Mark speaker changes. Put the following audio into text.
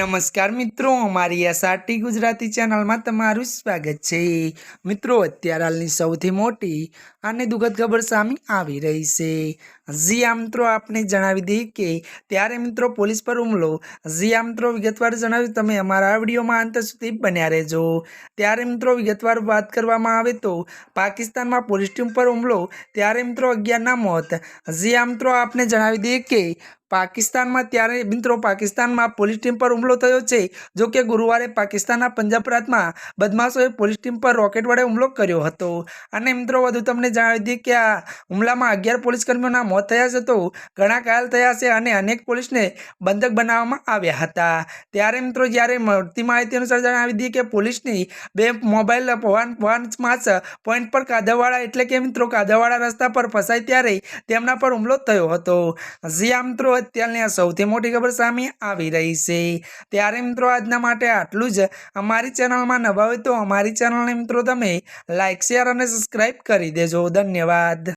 Speaker 1: નમસ્કાર મિત્રો, અમારી એસઆરટી ગુજરાતી ચેનલમાં તમારું સ્વાગત છે. મિત્રો, અત્યારે હાલની સૌથી મોટી અને દુઃખદ ખબર સામે આવી રહી છે. જી આ મિત્રો આપને જણાવી દઈએ કે ત્યારે મિત્રો પોલીસ પર હુમલો. જી આ મિત્રો વિગતવાર જણાવ્યું, તમે અમારા આ વિડીયોમાં અંત સુધી બન્યા રહેજો. ત્યારે મિત્રો વિગતવાર વાત કરવામાં આવે તો પાકિસ્તાનમાં પોલીસ ટીમ પર હુમલો, ત્યારે મિત્રો અગિયારના મોત. જી આ મિત્રો આપને જણાવી દઈએ કે પાકિસ્તાનમાં ત્યારે મિત્રો પાકિસ્તાનમાં પોલીસ ટીમ પર હુમલો થયો છે. જો કે ગુરુવારે પાકિસ્તાનના પંજાબ પ્રાંતમાં બદમાશોએ પોલીસ ટીમ પર રોકેટ વડે હુમલો કર્યો હતો. અને મિત્રો વધુ તમને જણાવી દઈએ કે આ હુમલામાં અગિયાર પોલીસ કર્મીઓના મોત થયા છે તો ઘણા ઘાયલ થયા છે અને અનેક પોલીસને બંધક બનાવવામાં આવ્યા હતા. ત્યારે મિત્રો, જ્યારે મળતી માહિતી અનુસાર જણાવી દઈએ કે પોલીસની બે મોબાઈલ વન વન માસ પોઈન્ટ પર કાદવવાળા એટલે કે મિત્રો, કાદવવાળા રસ્તા પર ફસાય ત્યારે તેમના પર હુમલો થયો હતો. જી આ મિત્રો, અત્યારની આ સૌથી મોટી ખબર સામે આવી રહી છે. ત્યારે મિત્રો, આજના માટે આટલું જ. અમારી ચેનલમાં હોય તો અમારી ચેનલને મિત્રો, તમે લાઇક શેર અને સબસ્ક્રાઈબ કરી દેજો. ધન્યવાદ.